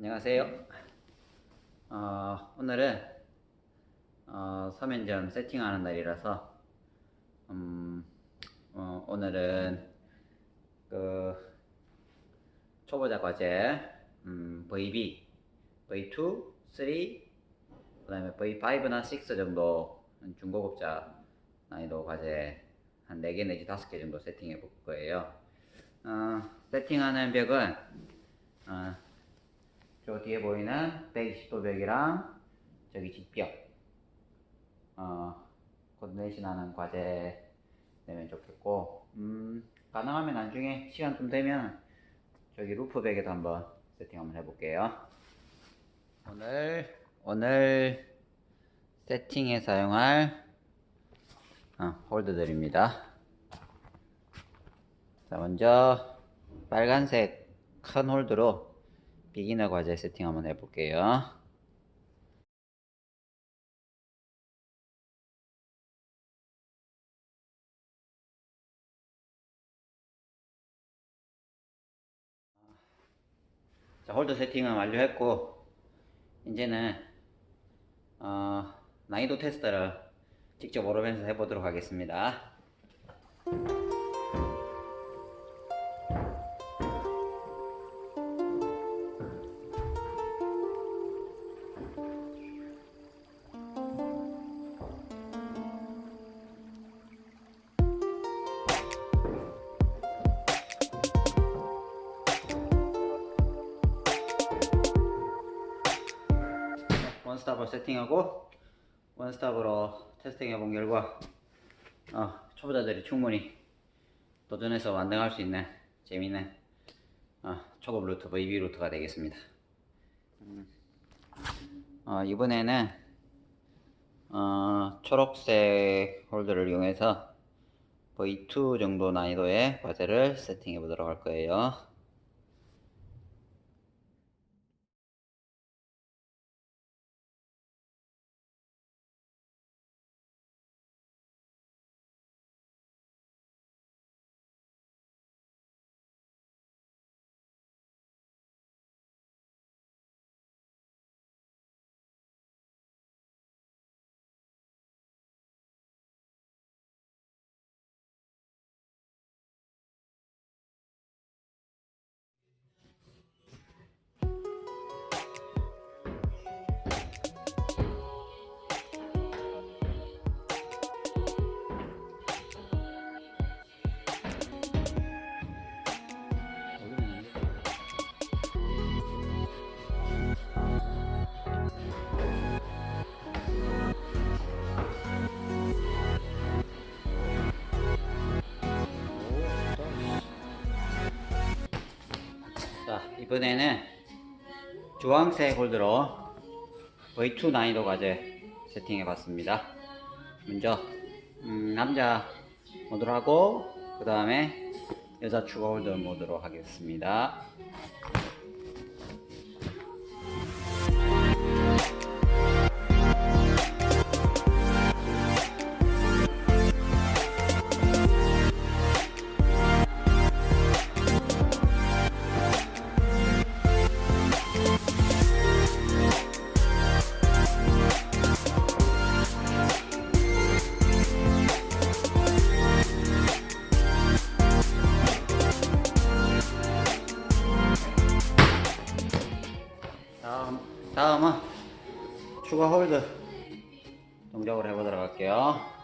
안녕하세요. 어, 오늘은 어, 서면점 세팅하는 날이라서 음, 어, 오늘은 그 초보자 과제 음, VB, V2, 3, 그 다음에 V5나 6 정도 중고급자 난이도 과제 한 4개 내지 5개 정도 세팅해 볼 거예요. 어, 세팅하는 벽은 어, 저 뒤에 보이는 120도 벽이랑 저기 뒷벽. 어, 코디네이션 하는 과제 내면 좋겠고 음, 가능하면 나중에 시간 좀 되면 저기 루프 벽에도 한번 세팅 한번 해볼게요. 오늘 오늘 세팅에 사용할 어, 홀드들입니다. 자 먼저 빨간색 큰 홀드로 비기너 과제 세팅 한번 해볼게요. 자, 홀더 세팅은 완료했고, 이제는, 어, 난이도 테스트를 직접 오르면서 해보도록 하겠습니다. 원스톱으로 세팅하고 원스톱으로 테스팅 해 본 결과 어, 초보자들이 충분히 도전해서 완등할 수 있는 재미있는 어, 초급 루트 VB 루트가 되겠습니다. 음, 어, 이번에는 어, 초록색 홀더를 이용해서 V2 정도 난이도의 과제를 세팅해 보도록 할 거예요. 자, 이번에는 주황색 홀드로 V2 난이도 과제 세팅해 봤습니다. 먼저, 음, 남자 모드로 하고, 그 다음에 여자 추가 홀더 모드로 하겠습니다. 다음은 추가 홀드 동작을 해보도록 할게요.